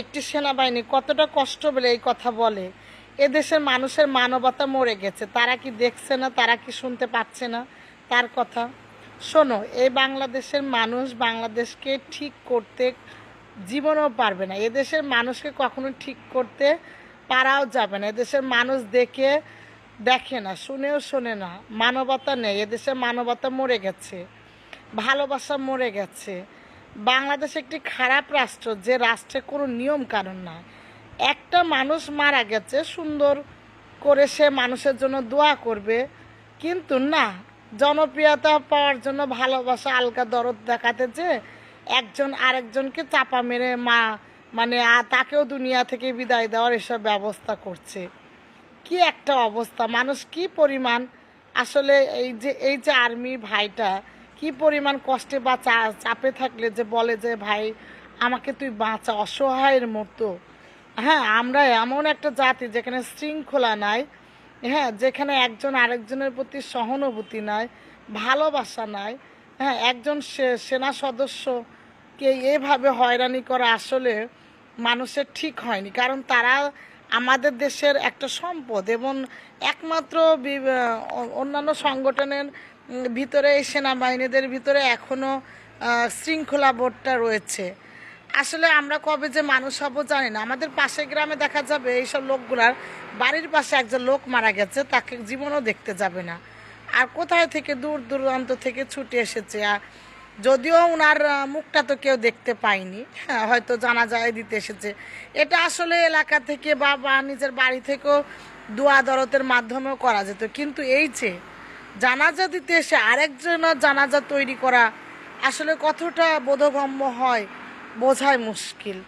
একটি সেনাবাহিনী কতটা কষ্ট বলে এই কথা বলে? এদেশের মানুষের মানবতা মরে গেছে। তারা কি দেখছে না? তারা কি শুনতে পাচ্ছে না? তার কথা। শোনো, এই বাংলাদেশের মানুষ বাংলাদেশকে ঠিক করতে জীবনেও পারবে না। এদেশের মানুষকে কখনো ঠিক করতে পারাও যাবে না। এদেশের মানুষ দেখে দেখে না, শুনেও শোনে না। মানবতা নেই। এদেশের মানবতা মরে গেছে। ভালোবাসা মরে গেছে। বাংলাদেশ একটি খারাপ রাষ্ট্র, যে রাষ্ট্রে কোনো নিয়ম কানুন নাই। একটা মানুষ মারা গেছে, সুন্দর করে সে মানুষের জন্য দোয়া করবে, কিন্তু না, জনপ্রিয়তা পাওয়ার জন্য ভালোবাসা আলগা দরদ দেখাতে যে একজন আরেকজনকে চাপা মেরে মা মানে তাকেও দুনিয়া থেকে বিদায় দেওয়ার এসব ব্যবস্থা করছে। কি একটা অবস্থা, মানুষ কি পরিমাণ আসলে এই যে এই যে আর্মি ভাইটা কি পরিমাণ কষ্টে বা চাপে থাকলে যে বলে যে, ভাই, আমাকে তুই বাঁচা অসহায়ের মতো। হ্যাঁ আমরা এমন একটা জাতি যেখানে শৃঙ্খলা নাই হ্যাঁ যেখানে একজন আরেকজনের প্রতি সহানুভূতি নাই, ভালোবাসা নাই হ্যাঁ একজন সেনা সদস্যকে এভাবে হয়রানি করা আসলে মানুষের ঠিক হয়নি। কারণ তারা আমাদের দেশের একটা সম্পদ এবং একমাত্র অন্যান্য সংগঠনের ভিতরে এই সেনাবাহিনীদের ভিতরে এখনও শৃঙ্খলা বোর্ডটা রয়েছে। আসলে আমরা কবে যে মানুষ হব জানি না। আমাদের পাশের গ্রামে দেখা যাবে এইসব লোকগুলার বাড়ির পাশে একজন লোক মারা গেছে, তাকে জীবনও দেখতে যাবে না। আর কোথায় থেকে দূর দূরান্ত থেকে ছুটে এসেছে? আর যদিও ওনার মুখটা তো কেউ দেখতে পায়নি। হ্যাঁ হয়তো জানা যায় দিতে এসেছে। এটা আসলে এলাকা থেকে বা বা নিজের বাড়ি থেকেও দোয়া দরতের মাধ্যমেও করা যেত। কিন্তু এই যে জানাজা দিতে এসে আরেকজনের জানাজা তৈরি করা আসলে কতটা বোধগম্য হয় বোঝায় মুশকিল।